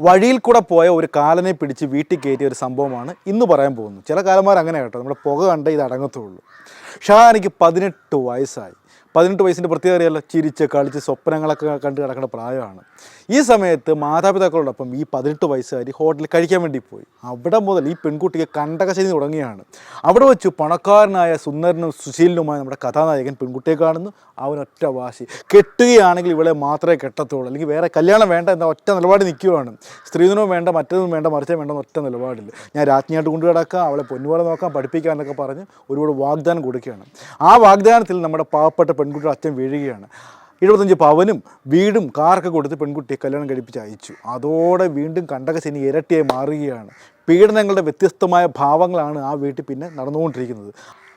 വഴിയിൽ കൂടെ പോയ ഒരു കാലനെ പിടിച്ച് വീട്ടിൽ കയറ്റിയ ഒരു സംഭവമാണ് ഇന്ന് പറയാൻ പോകുന്നത്. ചില കാലന്മാർ അങ്ങനെ കേട്ടോ. നമ്മുടെ പുക കണ്ടേ ഇത് അടങ്ങത്തുള്ളൂ ഷാ എനിക്ക് പതിനെട്ട് വയസ്സായി. പതിനെട്ട് വയസ്സിന്റെ പ്രത്യേകത അറിയാലോ ചിരിച്ച് കളിച്ച് സ്വപ്നങ്ങളൊക്കെ കണ്ട് കിടക്കുന്ന പ്രായമാണ്. ഈ സമയത്ത് മാതാപിതാക്കളോടൊപ്പം ഈ പതിനെട്ട് വയസ്സുകാരി ഹോട്ടലിൽ കഴിക്കാൻ വേണ്ടി പോയി. അവിടെ മുതൽ ഈ പെൺകുട്ടിക്ക് കണ്ടകശനി തുടങ്ങിയാണ്. അവിടെ വെച്ച് പണക്കാരനായ സുന്ദരനും സുശീലനുമായ നമ്മുടെ കഥാനായകൻ പെൺകുട്ടിയെ കാണുന്നു. അവനൊറ്റ വാശി. കെട്ടുകയാണെങ്കിൽ ഇവളെ മാത്രമേ കെട്ടത്തുള്ളൂ. അല്ലെങ്കിൽ വേറെ കല്യാണം വേണ്ട എന്ന ഒറ്റ നിലപാട് നിൽക്കുകയാണ്. സ്ത്രീധനവും വേണ്ട മറ്റൊന്നും വേണ്ട മറിച്ചേ വേണ്ട ഒറ്റ നിലപാടിൽ. ഞാൻ രാജ്ഞിയായിട്ട് കൊണ്ടു കിടക്കാം അവളെ പൊന്നുപോലെ നോക്കാം പഠിപ്പിക്കാം എന്നൊക്കെ പറഞ്ഞ് ഒരുപാട് വാഗ്ദാനം കൊടുക്കുകയാണ്. ആ വാഗ്ദാനത്തിൽ നമ്മുടെ പാവപ്പെട്ട പെൺകുട്ടിയുടെ അച്ഛൻ വീഴുകയാണ്. എഴുപത്തഞ്ച് പവനും വീടും കാറൊക്കെ കൊടുത്ത് പെൺകുട്ടിയെ കല്യാണം കഴിപ്പിച്ച് അയച്ചു. അതോടെ വീണ്ടും കണ്ടകശനി ഇരട്ടിയായി മാറുകയാണ്. പീഡനങ്ങളുടെ വ്യത്യസ്തമായ ഭാവങ്ങളാണ് ആ വീട്ടിൽ പിന്നെ നടന്നുകൊണ്ടിരിക്കുന്നത്.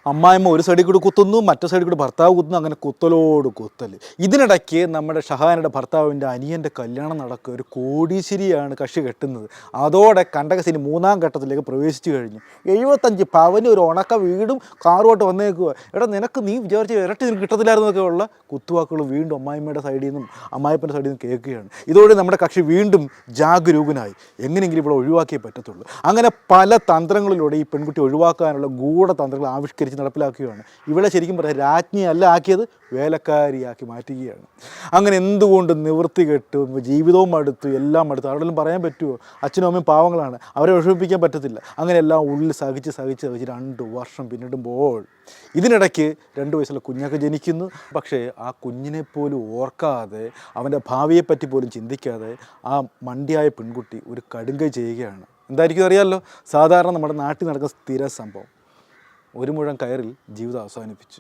അമ്മായിമ്മ ഒരു സൈഡിൽ കൂടി കുത്തുന്നു മറ്റു സൈഡിൽ കൂടി ഭർത്താവ് കുത്തുന്നു അങ്ങനെ കുത്തലോട് കുത്തൽ ഇതിനിടയ്ക്ക് നമ്മുടെ ഷഹാനയുടെ ഭർത്താവിന്റെ അനിയന്റെ കല്യാണം നടക്കുക ഒരു കോടീശ്ശേരിയാണ് കക്ഷി കെട്ടുന്നത്. അതോടെ കണ്ടകശനി മൂന്നാം ഘട്ടത്തിലേക്ക് പ്രവേശിച്ചു കഴിഞ്ഞു. എഴുപത്തഞ്ച് പവന് ഒരു ഉണക്ക വീടും കാറുമായിട്ട് വന്നേക്കുക എടാ നിനക്ക് നീ വിചാരിച്ച ഇരട്ടി നിനക്ക് കിട്ടത്തില്ലായിരുന്നൊക്കെ ഉള്ള കുത്തുവാക്കുകൾ വീണ്ടും അമ്മായിമ്മയുടെ സൈഡിൽ നിന്നും അമ്മായിപ്പന്റെ സൈഡിൽ നിന്നും കേൾക്കുകയാണ്. ഇതോടെ നമ്മുടെ കക്ഷി വീണ്ടും ജാഗരൂകനായി. എങ്ങനെയെങ്കിലും ഇവിടെ ഒഴിവാക്കിയേ പറ്റത്തുള്ളൂ. അങ്ങനെ പല തന്ത്രങ്ങളിലൂടെ ഈ പെൺകുട്ടി ഒഴിവാക്കാനുള്ള ഗൂഢതന്ത്രങ്ങൾ ആവിഷ്കരിച്ച് നടപ്പിലാക്കുകയാണ്. ഇവിടെ ശരിക്കും പറയാം രാജ്ഞിയല്ല ആക്കിയത് വേലക്കാരിയാക്കി മാറ്റുകയാണ്. അങ്ങനെ എന്തുകൊണ്ട് നിവൃത്തി കെട്ടു ജീവിതവും അടുത്തു എല്ലാം അടുത്തു ആരോടെങ്കിലും പറയാൻ പറ്റുമോ അച്ഛനും അമ്മയും പാവങ്ങളാണ്. അവരെ വിഷമിപ്പിക്കാൻ പറ്റത്തില്ല. അങ്ങനെ എല്ലാം ഉള്ളിൽ സഹിച്ച് സഹിച്ച് സഹിച്ച് രണ്ട് വർഷം പിന്നിടുമ്പോൾ ഇതിനിടയ്ക്ക് രണ്ട് വയസ്സുള്ള കുഞ്ഞൊക്കെ ജനിക്കുന്നു. പക്ഷേ ആ കുഞ്ഞിനെ പോലും ഓർക്കാതെ അവന്റെ ഭാവിയെപ്പറ്റി പോലും ചിന്തിക്കാതെ ആ മണ്ടിയായ പെൺകുട്ടി ഒരു കടുങ്കൈ ചെയ്യുകയാണ്. എന്തായിരിക്കും അറിയാമല്ലോ? സാധാരണ നമ്മുടെ നാട്ടിൽ നടക്കുന്ന സ്ഥിര സംഭവം. ഒരു മുഴം കയറിൽ ജീവിതം അവസാനിപ്പിച്ചു.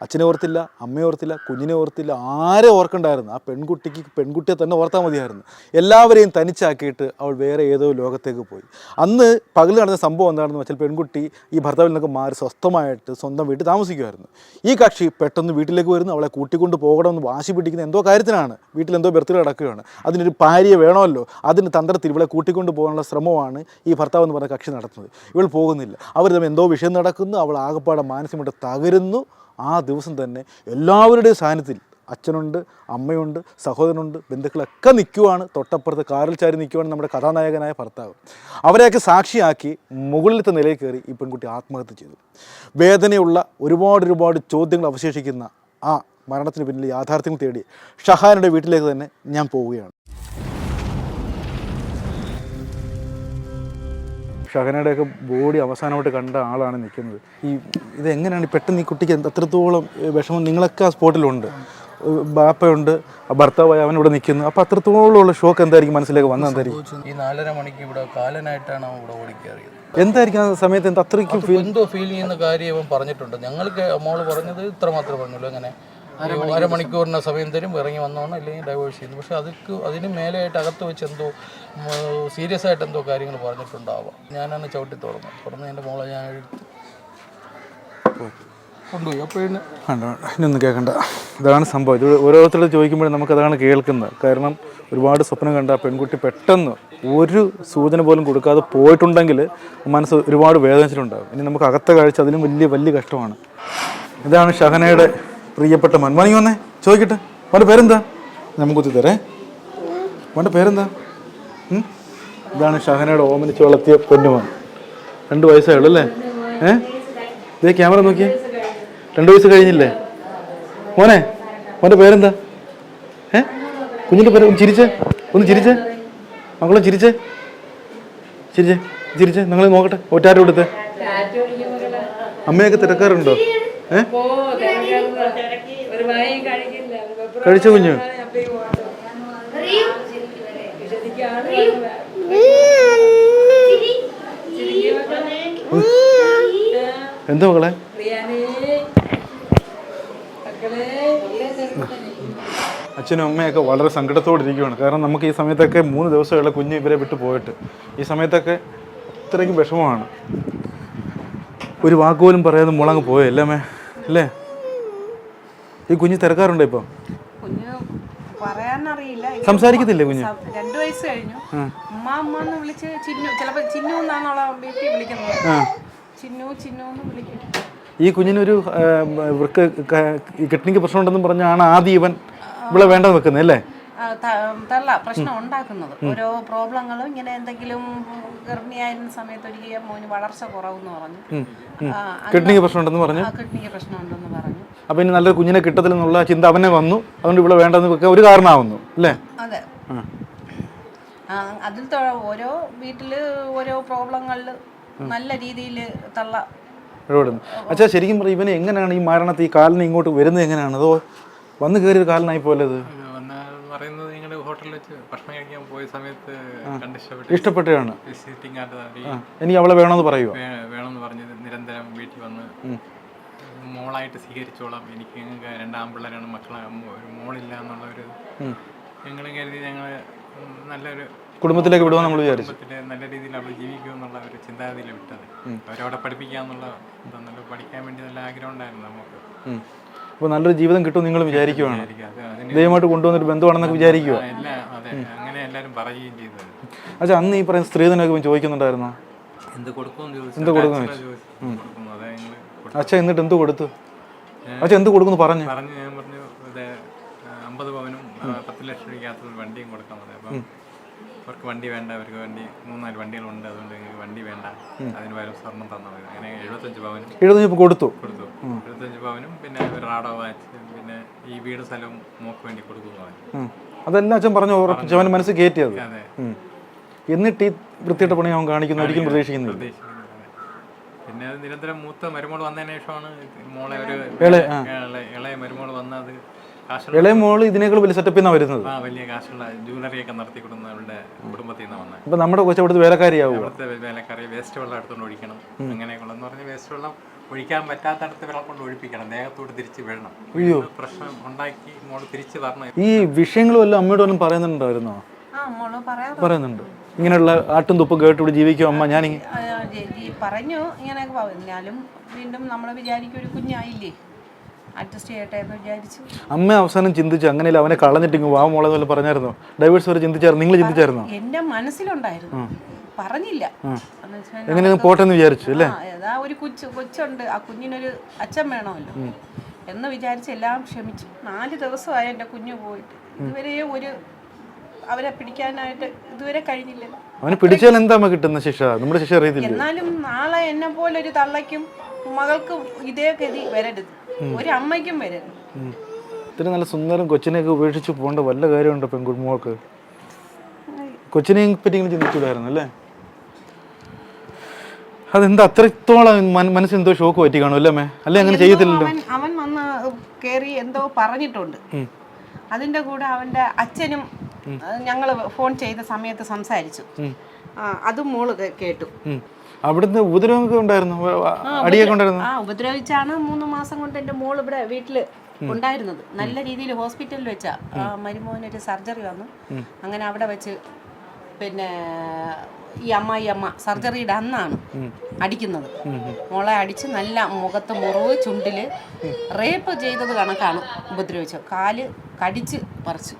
അച്ഛനെ ഓർത്തില്ല അമ്മയെ ഓർത്തില്ല കുഞ്ഞിനെ ഓർത്തില്ല ആരെ ഓർക്കണ്ടായിരുന്നു. ആ പെൺകുട്ടിക്ക് പെൺകുട്ടിയെ തന്നെ ഓർത്താൽ മതിയായിരുന്നു. എല്ലാവരെയും തനിച്ചാക്കിയിട്ട് അവൾ വേറെ ഏതോ ലോകത്തേക്ക് പോയി. അന്ന് പകൽ നടന്ന സംഭവം എന്താണെന്ന് വെച്ചാൽ പെൺകുട്ടി ഈ ഭർത്താവിൽ നിന്നൊക്കെ മാറി സ്വസ്ഥമായിട്ട് സ്വന്തം വീട്ടിൽ താമസിക്കുമായിരുന്നു. ഈ കക്ഷി പെട്ടെന്ന് വീട്ടിലേക്ക് വരുന്നു അവളെ കൂട്ടിക്കൊണ്ട് പോകണമെന്ന് വാശി പിടിക്കുന്ന എന്തോ കാര്യത്തിനാണ്. വീട്ടിൽ എന്തോ ബർത്ത്ഡേ നടക്കുകയാണ് അതിനൊരു ഭാര്യയെ വേണമല്ലോ. അതിന് തന്ത്രത്തിൽ ഇവളെ കൂട്ടിക്കൊണ്ട് പോകാനുള്ള ശ്രമമാണ് ഈ ഭർത്താവ് എന്ന് പറഞ്ഞ കക്ഷി നടത്തുന്നത്. ഇവൾ പോകുന്നില്ല. അവർ തമ്മിൽ എന്തോ വിഷയം നടക്കുന്നു. അവൾ ആകെപ്പാടെ മാനസികമായിട്ട് തകരുന്നു. ആ ദിവസം തന്നെ എല്ലാവരുടെയും സാന്നിധ്യത്തിൽ അച്ഛനുണ്ട് അമ്മയുണ്ട് സഹോദരനുണ്ട് ബന്ധുക്കളൊക്കെ നിൽക്കുവാണ്. തൊട്ടപ്പുറത്ത് കാറിൽ ചാരി നിൽക്കുവാണ് നമ്മുടെ കഥാനായകനായ ഭർത്താവ്. അവരെയൊക്കെ സാക്ഷിയാക്കി മുകളിലത്തെ നിലയിൽ കയറി ഈ പെൺകുട്ടി ആത്മഹത്യ ചെയ്തു. വേദനയുള്ള ഒരുപാട് ഒരുപാട് ചോദ്യങ്ങൾ അവശേഷിക്കുന്ന ആ മരണത്തിന് പിന്നിൽ യാഥാർത്ഥ്യങ്ങൾ തേടി ഷഹാനുടെ വീട്ടിലേക്ക് തന്നെ ഞാൻ പോവുകയാണ്. ഷഹനയുടെയൊക്കെ ബോഡി അവസാനമായിട്ട് കണ്ട ആളാണ് നിൽക്കുന്നത്. ഈ ഇത് എങ്ങനെയാണ് പെട്ടെന്ന് ഈ കുട്ടിക്ക് അത്രത്തോളം വിഷമം? നിങ്ങളൊക്കെ ആ സ്പോട്ടിലുണ്ട്. ബാപ്പയുണ്ട് ആ ഭർത്താവായി അവൻ ഇവിടെ നിൽക്കുന്നു. അപ്പോൾ അത്രത്തോളമുള്ള ഷോക്ക് എന്തായിരിക്കും മനസ്സിലേക്ക് വന്നത് എന്തായിരിക്കും? ഈ നാലര മണിക്ക് ഇവിടെ കാലനായിട്ടാണ് അവൻ ഇവിടെ ഓടിക്കാറിയത് എന്തായിരിക്കും ആ സമയത്ത്? എന്താ അത്രയ്ക്കും എന്തോ ഫീൽ ചെയ്യുന്ന കാര്യം അവൻ പറഞ്ഞിട്ടുണ്ട്. ഞങ്ങൾക്ക് മോൾ പറഞ്ഞത് ഇത്ര മാത്രമേ പറഞ്ഞുള്ളൂ. അങ്ങനെ അരമണിക്കൂറിന് സമയം തരും ഇറങ്ങി വന്നോണം അല്ലെങ്കിൽ ഡൈവേഴ്സ് ചെയ്യുന്നു. പക്ഷെ അതൊക്കെ അതിന് മേലെയായിട്ട് അകത്ത് വെച്ച് എന്തോ സീരിയസ് ആയിട്ട് എന്തോ കാര്യങ്ങൾ പറഞ്ഞിട്ടുണ്ടാവാം. ഞാനാണ് ചവിട്ടി തുറന്നു തുറന്ന് എന്റെ മോളെ ഞാൻ എടുത്ത് കൊണ്ടുപോയി. വേണ്ട ഇനിയൊന്നും കേൾക്കണ്ട. ഇതാണ് സംഭവം. ഇത് ഓരോരുത്തരോട് ചോദിക്കുമ്പോഴും നമുക്കതാണ് കേൾക്കുന്നത്. കാരണം ഒരുപാട് സ്വപ്നം കണ്ട പെൺകുട്ടി പെട്ടെന്ന് ഒരു സൂചന പോലും കൊടുക്കാതെ പോയിട്ടുണ്ടെങ്കിൽ മനസ്സ് ഒരുപാട് വേദനിച്ചിട്ടുണ്ടാകും ഇനി നമുക്ക് അകത്ത കാഴ്ച അതിലും വലിയ വലിയ കഷ്ടമാണ്. ഇതാണ് ഷഹനയുടെ പ്രിയപ്പെട്ട മൻ മണി വന്നേ. ചോദിക്കട്ടെ. വേണ്ട പേരെന്താ? നമുക്ക് കുത്തി തരേ. മോന്റെ പേരെന്താ? ഇതാണ് ഷഹനയുടെ ഓമനിച്ച് വളർത്തിയ പൊന്നുമാണ് രണ്ട് ഉള്ളു അല്ലേ? ഏ? ഇതേ ക്യാമറ നോക്കിയേ. രണ്ട് വയസ്സ് കഴിഞ്ഞില്ലേ? മോനെ മോന്റെ പേരെന്താ? ഏ? കുഞ്ഞിന്റെ പേര് ചിരിച്ചേ. ഒന്ന് ചിരിച്ചേ. മക്കളും ചിരിച്ചേ. ചിരിച്ചേ. ചിരിച്ചേ. നിങ്ങൾ നോക്കട്ടെ. ഒറ്റാരും കൊടുത്തേ? അമ്മയൊക്കെ തിരക്കാറുണ്ടോ? ഏ? ഒരു വായും കഴിക്കില്ല. കഴിച്ച കുഞ്ഞു? എന്താ മക്കളെ? അച്ഛനും അമ്മയൊക്കെ വളരെ സങ്കടത്തോടെ ഇരിക്കുകയാണ് കാരണം നമുക്ക് ഈ സമയത്തൊക്കെ മൂന്ന് ദിവസമുള്ള കുഞ്ഞ് ഇവരെ വിട്ട് പോയിട്ട് ഈ സമയത്തൊക്കെ അത്രയ്ക്കും വിഷമമാണ്. ഒരു വാക്കുപോലും പറയാതെ മുളങ്ങ് പോയല്ലേ അമ്മേ? അല്ലേ? ഈ കുഞ്ഞ് തിരക്കാറുണ്ടോ ഇപ്പം? കുഞ്ഞ് പറയാനറിയില്ല. സംസാരിക്കത്തില്ലേ കുഞ്ഞു? രണ്ടു വയസ്സ് കഴിഞ്ഞു. ഉമ്മ അമ്മ എന്ന് വിളിച്ച് ചിന്നു. ചിലപ്പോ ചിന്നു എന്നാണുള്ള വീട്ടിൽ വിളിക്കുന്നത്. ചിന്നു ചിന്നു എന്ന് വിളിക്കും. ഈ കുഞ്ഞിനൊരു ഇവർക്ക് കിഡ്നിക്ക് പ്രശ്നമുണ്ടെന്നും പറഞ്ഞാണ് ആദ്യം ഇവൻ ഇവിടെ വേണ്ടത് വെക്കുന്നത് അല്ലേ? തള്ള പ്രശ്നം ഉണ്ടാക്കുന്നത്. ഓരോ പ്രോബ്ലങ്ങളും ഇങ്ങനെ എന്തെങ്കിലും ഗർഭിണിയായിരുന്ന സമയത്ത് ഒരിക്കലും മോന് വളർച്ച കുറവെന്ന് പറഞ്ഞു. പ്രശ്നം കിഡ്നിക്ക് പ്രശ്നമുണ്ടെന്ന് പറഞ്ഞു? ആ, കിഡ്നിക്ക് പ്രശ്നമുണ്ടെന്ന് പറഞ്ഞു. അപ്പൊ ഇനി നല്ലൊരു കുഞ്ഞിനെ കിട്ടത്തില്ലെന്നുള്ള ചിന്ത അവനെ വന്നു. അതുകൊണ്ട് ഇവിടെ വേണ്ടെന്ന് വെക്കാൻ ഒരു കാരണമാവുന്നു അല്ലേ? അതെ. അതിൽ ഓരോ വീട്ടിൽ ഓരോ പ്രോബ്ലങ്ങളിൽ നല്ല രീതിയിൽ തള്ള ഇടപെടുന്നു. അച്ഛാ ശരിക്കും പറയും ഇവനെ എങ്ങനെയാണ് ഈ മരണത്തിൽ ഈ കാലിന് ഇങ്ങോട്ട് വരുന്നത് എങ്ങനെയാണ്? അതോ വന്ന് കയറിയൊരു കാലിനായി പോലത് പറയുന്നത് നിങ്ങളുടെ ഹോട്ടലിൽ വെച്ച് ഭക്ഷണം കഴിക്കാൻ പോയ സമയത്ത് കണ്ടിഷ്ടപ്പെട്ട് ഇഷ്ടപ്പെട്ടാണ്. എനിക്ക് അവളെ വേണമെന്ന് പറയുമോ വേണമെന്ന് പറഞ്ഞ് നിരന്തരം വീട്ടിൽ വന്ന് മോളായിട്ട് സ്വീകരിച്ചോളാം. എനിക്ക് ഞങ്ങൾക്ക് രണ്ടാം പിള്ളേരാണ് മക്കളെ ഒരു മോളില്ല എന്നുള്ള ഒരു ഞങ്ങൾ കരുതി ഞങ്ങൾ നല്ലൊരു കുടുംബത്തിലേക്ക് വിടുമെന്ന് നമ്മൾ വിചാരിച്ചു. നല്ല രീതിയിൽ അവിടെ ജീവിക്കും എന്നുള്ള ഒരു ചിന്താഗതിയിൽ വിട്ടത്. അവരവിടെ പഠിപ്പിക്കാന്നുള്ള എന്താ പഠിക്കാൻ വേണ്ടി നല്ല ആഗ്രഹം ഉണ്ടായിരുന്നു നമുക്ക്. അപ്പോൾ നല്ലൊരു ജീവിതം കിട്ടും നിങ്ങൾ വിചാരിക്കുവാണ്. ദൈവമായിട്ട് കൊണ്ടുവന്നൊരു ബന്ധമാണെന്നൊക്കെ വിചാരിക്കുക അച്ഛാ അന്ന് ഈ പറയുന്ന സ്ത്രീധനമൊക്കെ ചോദിക്കുന്നുണ്ടായിരുന്നോ? എന്ത് കൊടുക്കുമെന്ന് അച്ഛ എന്നിട്ട് എന്ത് കൊടുത്തു? അച്ഛാ എന്ത് കൊടുക്കുന്നു പറഞ്ഞു. പറഞ്ഞു ഞാൻ പറഞ്ഞു ഇത് അമ്പത് പവനും പത്ത് ലക്ഷം രൂപയ്ക്കകത്ത് വണ്ടിയും കൊടുക്കാൻ അപ്പം അവർക്ക് വണ്ടി വേണ്ട അവർക്ക് വണ്ടി മൂന്നാൽ വണ്ടികളുണ്ട് അതുകൊണ്ട് ഞങ്ങൾക്ക് വണ്ടി വേണ്ട. അതിന് പകരം സ്വർണം തന്നാൽ മതി അങ്ങനെ എഴുപത്തഞ്ച് പവനും എഴുപത്തഞ്ച് കൊടുത്തു. കൊടുത്തു. എഴുപത്തഞ്ച് പവനും പിന്നെ ഒരു റാഡോ വാച്ച് പിന്നെ ഈ വീട് സ്ഥലവും മോക്ക് വേണ്ടി കൊടുക്കുന്നു. അതെല്ലാം അച്ഛൻ പറഞ്ഞു ഉറപ്പിച്ച് അവൻ മനസ്സ് കയറ്റിയത് എന്നിട്ട് ഈ വൃത്തിയുടെ പണി അവൻ കാണിക്കുന്ന. ഒരിക്കലും പ്രതീക്ഷിക്കുന്നില്ല. പിന്നെ അത് നിരന്തരം മൂത്ത മരുമോൾ വന്നതിന് ശേഷമാണ് മോളെ ഒരു ഇളയ- മരുമോൾ വന്നത്. ഇളയ മോൾ ഇതിനേക്കാൾ വലിയ സെറ്റപ്പിൽ നിന്നാണ് വരുന്നത്. ആ വലിയ കാശുള്ള ജ്വല്ലറി ഒക്കെ നടത്തി കൊടുക്കുന്ന അവരുടെ കുടുംബത്തിൽ നിന്ന് വന്നത് അപ്പം നമ്മുടെ കൊച്ചു അവിടുത്തെ വേലക്കാരിയാവും? അവിടുത്തെ വേലക്കാരി വേസ്റ്റ് വെള്ളം എടുത്തുകൊണ്ട് ഒഴിക്കണം. അങ്ങനെയൊക്കെയുള്ള എന്ന് പറഞ്ഞാൽ വേസ്റ്റ് വെള്ളം ഒഴിക്കാൻ പറ്റാത്തടത്ത് വെള്ളം കൊണ്ട് ഒഴിപ്പിക്കണം. ദേഹത്തോട് തിരിച്ച് വിടണം. പ്രശ്നം ഉണ്ടാക്കി മോൾ തിരിച്ച് തരണം. ഈ വിഷയങ്ങളും എല്ലാം അമ്മയോട് വല്ലതും പറയുന്നുണ്ടായിരുന്നോ? പറയുന്നുണ്ട്. ഇങ്ങനെയുള്ള ആട്ടും തുപ്പും കേട്ട് ഇവിടെ ജീവിക്കും അമ്മ? ഞാൻ പറഞ്ഞു. ഇങ്ങനെയൊക്കെ പറഞ്ഞാലും വീണ്ടും നമ്മളെ വിചാരിക്കും ഒരു കുഞ്ഞായില്ലേ? അഡ്ജസ്റ്റ് ചെയ്യട്ടെ എന്ന് വിചാരിച്ചു. അമ്മ അവസാനം ചിന്തിച്ചു അങ്ങനെയല്ല അവനെ കളഞ്ഞിട്ട് ഇങ്ങ് വാ മോളെ പറഞ്ഞായിരുന്നോ. ഡൈവേഴ്സ് വരെ ചിന്തിച്ചായിരുന്നു. നിങ്ങൾ ചിന്തിച്ചായിരുന്നു? എന്റെ മനസ്സിലുണ്ടായിരുന്നു. പറഞ്ഞില്ല. എന്ന് വെച്ചാൽ എങ്ങനെ പോട്ടെ എന്ന് വിചാരിച്ചു അല്ലേ? ഏതാ ഒരു കൊച്ചു കൊച്ചുണ്ട്. ആ കുഞ്ഞിനൊരു അച്ഛൻ വേണമല്ലോ. എന്ന് വിചാരിച്ച് എല്ലാം ക്ഷമിച്ചു. നാല് ദിവസമായി എന്റെ കുഞ്ഞു പോയിട്ട്. ഇതുവരെ ഒരു അവരെ പിടിക്കാനായിട്ട് ഇതുവരെ കഴിഞ്ഞില്ല അവനെ പിടിച്ചാൽ എന്താ കിട്ടുന്ന ശിക്ഷ? നമ്മുടെ ശിക്ഷ അറിയത്തില്ല? എന്നാലും നാളെ എന്നെ പോലെ ഒരു തള്ളയ്ക്കും മകൾക്കും ഇതേ ഗതി വരരുത്. ഒരു അമ്മയ്ക്കും വരരുത്. ഇത്ര നല്ല സുന്ദരം കൊച്ചിനെയൊക്കെ ഉപേക്ഷിച്ച് പോകേണ്ട വല്ല കാര്യമുണ്ടോ പെൺകുടുംബങ്ങൾക്ക്? കൊച്ചിനെയും പറ്റി ചിന്തിച്ചുകൂടായിരുന്നു അല്ലേ? അതെന്താ അത്രത്തോളം എന്തോ ഷോക്ക് പറ്റി കാണും അല്ലേ അല്ലെ അങ്ങനെ ചെയ്യത്തില്ലല്ലോ? അവൻ വന്ന് കേറി എന്തോ പറഞ്ഞിട്ടുണ്ട്. അതിന്റെ കൂടെ അവന്റെ അച്ഛനും ഞങ്ങൾ ഫോൺ ചെയ്ത സമയത്ത് സംസാരിച്ചു. അതും മോൾ കേട്ടു. അവിടുന്ന് ഉപദ്രവമൊക്കെ ഉണ്ടായിരുന്നു? അടിയൊക്കെ ഉണ്ടായിരുന്നു? ആ ഉപദ്രവിച്ചാണ് മൂന്ന് മാസം കൊണ്ട് എന്റെ മോൾ ഇവിടെ വീട്ടിൽ ഉണ്ടായിരുന്നത്. നല്ല രീതിയിൽ ഹോസ്പിറ്റലിൽ വെച്ചാ. ആ, മരുമോനൊരു സർജറി വന്നു. അങ്ങനെ അവിടെ വെച്ച് പിന്നെ ഈ അമ്മായി അമ്മ സർജറിയുടെ അന്നാണ് അടിക്കുന്നത്. മോളെ അടിച്ച് നല്ല മുഖത്ത് മുറിവ് ചുണ്ടിൽ റേപ്പ് ചെയ്തത് കണക്കാണ് ഉപദ്രവിച്ചത്. കാൽ കടിച്ച് പറിച്ചു.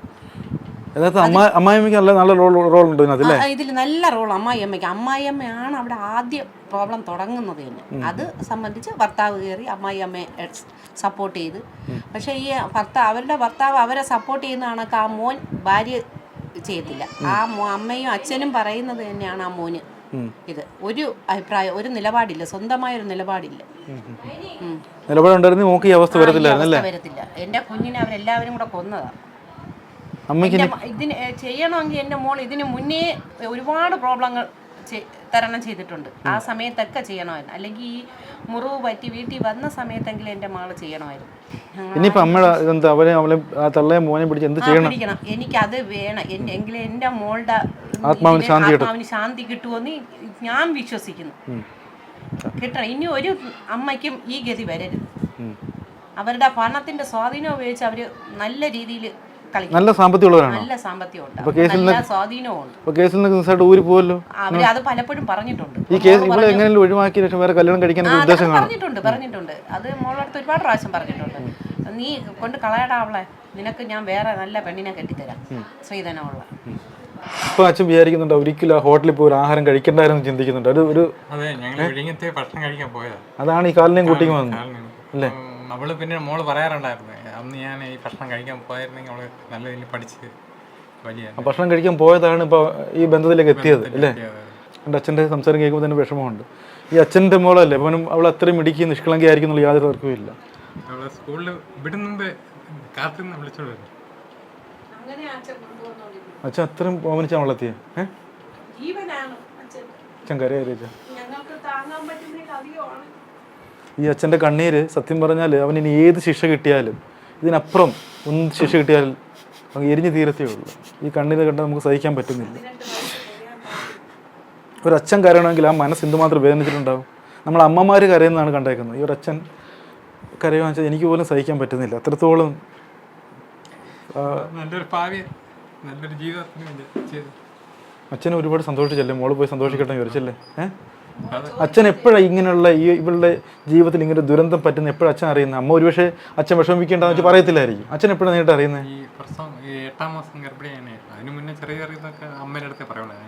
യഥാർത്ഥ അമ്മ അമ്മായിമ്മയ്ക്ക് നല്ല നല്ല റോൾ റോൾ ഉണ്ട് ഇതിനകത്ത് ഇതിൽ നല്ല റോൾ അമ്മായിയമ്മയ്ക്ക്. അമ്മായിയമ്മയാണ് അവിടെ ആദ്യം പ്രോബ്ലം തുടങ്ങുന്നത് തന്നെ അത് സംബന്ധിച്ച് ഭർത്താവ് കയറി അമ്മായിയമ്മയെ സപ്പോർട്ട് ചെയ്ത്. പക്ഷേ ഈ ഭർത്താവ് അവരുടെ ഭർത്താവ് അവരെ സപ്പോർട്ട് ചെയ്യുന്ന കണക്ക് ആ മോൻ ഭാര്യ ചെയ്തില്ല. ആ അമ്മയും അച്ഛനും പറയുന്നത് തന്നെയാണ് ആ മോന്. ഇത് ഒരു അഭിപ്രായം ഒരു നിലപാടില്ല. സ്വന്തമായ ഒരു നിലപാടില്ല. നിലപാടുണ്ടായിരുന്നു അവസ്ഥ വരത്തില്ല. എന്റെ കുഞ്ഞിനെ അവരെല്ലാവരും കൂടെ കൊന്നതാണ് അമ്മയ്ക്ക് ഇതിന് ചെയ്യണമെങ്കിൽ എന്റെ മോൾ ഇതിന് മുന്നേ ഒരുപാട് പ്രോബ്ലങ്ങൾ തരണം ചെയ്തിട്ടുണ്ട്. ആ സമയത്തൊക്കെ ചെയ്യണമായിരുന്നു. അല്ലെങ്കിൽ ഈ മുറിവ് പറ്റി വീട്ടിൽ വന്ന സമയത്തെങ്കിലും എന്റെ മാൾ ചെയ്യണമായിരുന്നു. ഞങ്ങൾ ഇനിയിപ്പോ അമ്മയുടെ ഇതെന്താ അവനെ അവളെ ആ തള്ളയെ മോനെ പിടിച്ച് എന്ത് ചെയ്യണം? എനിക്കത് വേണം. എങ്കിലും എന്റെ എന്റെ മോളുടെ ആത്മാവിന് ശാന്തി. ആത്മാവിന് ശാന്തി കിട്ടുമെന്ന് ഞാൻ വിശ്വസിക്കുന്നു. കിട്ടണം. ഇനി ഒരു അമ്മയ്ക്കും ഈ ഗതി വരരുത്. അവരുടെ പണത്തിന്റെ സ്വാധീനം ഉപയോഗിച്ച് അവർ നല്ല രീതിയിൽ നല്ല സാമ്പത്തികമുള്ളവരാണോ? നല്ല കേസിൽ നിന്ന് നിസ്സായിട്ട് ഊരി പോവല്ലോ? അത് പലപ്പോഴും പറഞ്ഞിട്ടുണ്ട്. ഈ കേസ് ഇവിടെ എങ്ങനെയും ഒഴിവാക്കിയ ശേഷം വേറെ കല്യാണം കഴിക്കാൻ ഉദ്ദേശം പറഞ്ഞിട്ടുണ്ട് പറഞ്ഞിട്ടുണ്ട്. അത് മോളടുത്ത് ഒരുപാട് പ്രാവശ്യം പറഞ്ഞിട്ടുണ്ട്. നീ കൊണ്ട് കളയടാ അവളെ. നിനക്ക് ഞാൻ വേറെ നല്ല പെണ്ണിനെ കെട്ടിത്തരാം. ശ്രീധനമുള്ള ഇപ്പൊ അച്ഛൻ വിചാരിക്കുന്നുണ്ട് ഒരിക്കലും ആ ഹോട്ടലിൽ പോയി ഒരു ആഹാരം കഴിക്കണ്ടായിരുന്നു ചിന്തിക്കുന്നുണ്ട്. അത് ഒരു അതെ ഞങ്ങൾ വിഴിഞ്ഞത്തെ ഭക്ഷണം കഴിക്കാൻ പോയതാണ് അതാണ് ഈ കാലിനെയും കൂട്ടിക്ക് വന്നത്. അല്ലേ? അവൾ പിന്നെ മോൾ പറയാറുണ്ടായിരുന്നു അന്ന് ഞാൻ ഈ ഭക്ഷണം കഴിക്കാൻ പോയായിരുന്നെങ്കിൽ അവൾ നല്ല രീതിയിൽ പഠിച്ച് വലിയ ആ ഭക്ഷണം കഴിക്കാൻ പോയതാണ് ഇപ്പോൾ ഈ ബന്ധത്തിലേക്ക് എത്തിയത് അല്ലേ? എന്റെ അച്ഛന്റെ എന്റെ അച്ഛന്റെ സംസാരം കേൾക്കുമ്പോൾ തന്നെ വിഷമമുണ്ട്. ഈ അച്ഛന്റെ മോളല്ലേ അവനും അവൾ അത്രയും ഇടുക്കി നിഷ്കളങ്കയായിരിക്കും എന്നുള്ള യാതൊരു തർക്കവും ഇല്ല. അവളെ സ്കൂളിൽ അച്ഛൻ അത്രയും അച്ഛൻ. അച്ഛൻ പറ്റുന്നതിൽ അധികമാണ് ഈ അച്ഛന്റെ കണ്ണീര് സത്യം പറഞ്ഞാൽ ഇനി ഏത് ശിക്ഷ കിട്ടിയാലും ഇതിനപ്പുറം ഒന്ന് ശിക്ഷ കിട്ടിയാൽ അങ്ങ് എരിഞ്ഞു തീരത്തേ ഉള്ളൂ. ഈ കണ്ണീര് കണ്ടാൽ നമുക്ക് സഹിക്കാൻ പറ്റുന്നില്ല. ഒരച്ഛൻ കരയണമെങ്കിൽ ആ മനസ്സ് എന്തുമാത്രം വേദനിച്ചിട്ടുണ്ടാവും? നമ്മൾ അമ്മമാർ കരയുന്നതാണ് കണ്ടേക്കുന്നത്. ഈ ഒരു അച്ഛൻ കരയുകയെന്ന് വെച്ചാൽ എനിക്ക് പോലും സഹിക്കാൻ പറ്റുന്നില്ല. അത്രത്തോളം നല്ലൊരു ഭാവി നല്ലൊരു ജീവിതത്തിന് അച്ഛനെ ഒരുപാട് സന്തോഷിച്ചല്ലേ? മോൾ പോയി സന്തോഷിക്കട്ടെ ചോദിച്ചല്ലേ ഏഹ് അച്ഛൻ എപ്പോഴാണ് ഇങ്ങനെയുള്ള ഈ ഇവളുടെ ജീവിതത്തിൽ ഇങ്ങനെ ദുരന്തം പറ്റുന്ന എപ്പോഴും അച്ഛൻ അറിയുന്നത് അമ്മ ഒരുപക്ഷെ അച്ഛൻ വിഷമിക്കേണ്ടെന്ന് വെച്ചാൽ പറയത്തില്ലായിരിക്കും. അച്ഛൻ എപ്പോഴാണ് നേരിട്ട് അറിയുന്നത് ഈ പ്രസവം ഈ എട്ടാം മാസം ഗർഭിണിയാണ് അതിന് മുന്നേ ചെറിയ അടുത്തേ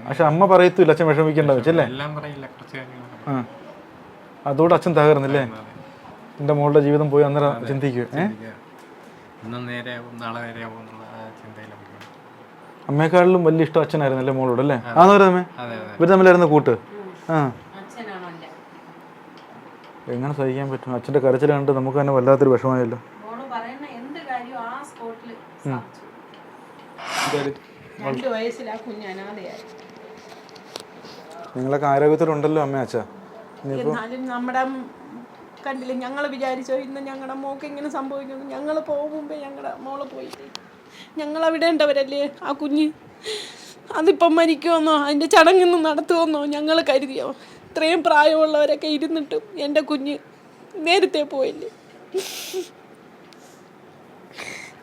പക്ഷെ അമ്മ പറയത്തില്ല അച്ഛൻ വിഷമിക്കേണ്ട വെച്ചല്ലേ എല്ലാം പറയില്ല കുറച്ച് അതോടെ അച്ഛൻ തകർന്നില്ലേ? എന്റെ മോളുടെ ജീവിതം പോയി അന്നേരം ചിന്തിക്കുക. അമ്മയെക്കാളിലും വലിയ ഇഷ്ടം അച്ഛനായിരുന്നു അല്ലേ മോളോട് അല്ലേ? അമ്മേ അതെ. അതെ ഇവർ തമ്മിലായിരുന്നു കൂട്ട്. ആ. എങ്ങനെ സഹിക്കാൻ പറ്റും? അച്ഛന്റെ കരച്ചിൽ കണ്ട് നമുക്ക് തന്നെ വല്ലാത്തൊരു വിഷമമായല്ലോ. നിങ്ങളൊക്കെ ആരോഗ്യത്തിലുണ്ടല്ലോ അമ്മ അച്ഛ? എന്നാലും നമ്മുടെ കണ്ടില്ല ഞങ്ങൾ വിചാരിച്ചോ ഇന്ന് ഞങ്ങളുടെ മോക്ക് ഇങ്ങനെ സംഭവിക്കുന്നു. ഞങ്ങൾ പോകുമ്പോൾ ഞങ്ങളുടെ മോൾ പോയിട്ട് ഞങ്ങൾ അവിടെ ഉണ്ടവരല്ലേ ആ കുഞ്ഞ്? അതിപ്പം മരിക്കുമെന്നോ അതിന്റെ ചടങ്ങിന്ന് നടത്തുമെന്നോ ഞങ്ങൾ കരുതിയോ? ഇത്രയും പ്രായമുള്ളവരൊക്കെ ഇരുന്നിട്ടും എന്റെ കുഞ്ഞ് നേരത്തെ പോയില്ലേ?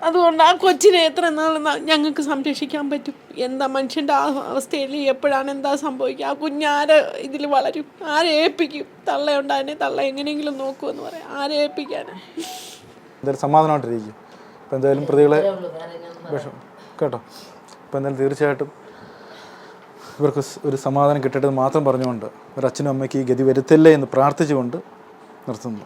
അതുകൊണ്ട് ആ കൊച്ചിനെ എത്ര നാൾ ഞങ്ങൾക്ക് സംരക്ഷിക്കാൻ പറ്റും? എന്താ മനുഷ്യന്റെ ആ അവസ്ഥയിൽ എപ്പോഴാണ് എന്താ സംഭവിക്കുക? ആ കുഞ്ഞ് ആരെ ഇതിൽ വളരും? ആരെ ഏൽപ്പിക്കും? തള്ളയുണ്ടാനെ തള്ള എങ്ങനെയെങ്കിലും നോക്കുമെന്ന് പറയാം. ആരെ ഏൽപ്പിക്കാനാ? എന്തായാലും സമാധാനമായിട്ടിരിക്കും ഇപ്പം എന്തായാലും പ്രതികളെ വിഷം കേട്ടോ. ഇപ്പം എന്തായാലും തീർച്ചയായിട്ടും ഇവർക്ക് ഒരു സമാധാനം കിട്ടട്ടെ എന്ന് മാത്രം പറഞ്ഞുകൊണ്ട് ഒരു അച്ഛനും അമ്മയ്ക്ക് ഈ ഗതി വരുത്തില്ലേ എന്ന് പ്രാർത്ഥിച്ചുകൊണ്ട് നിർത്തുന്നു.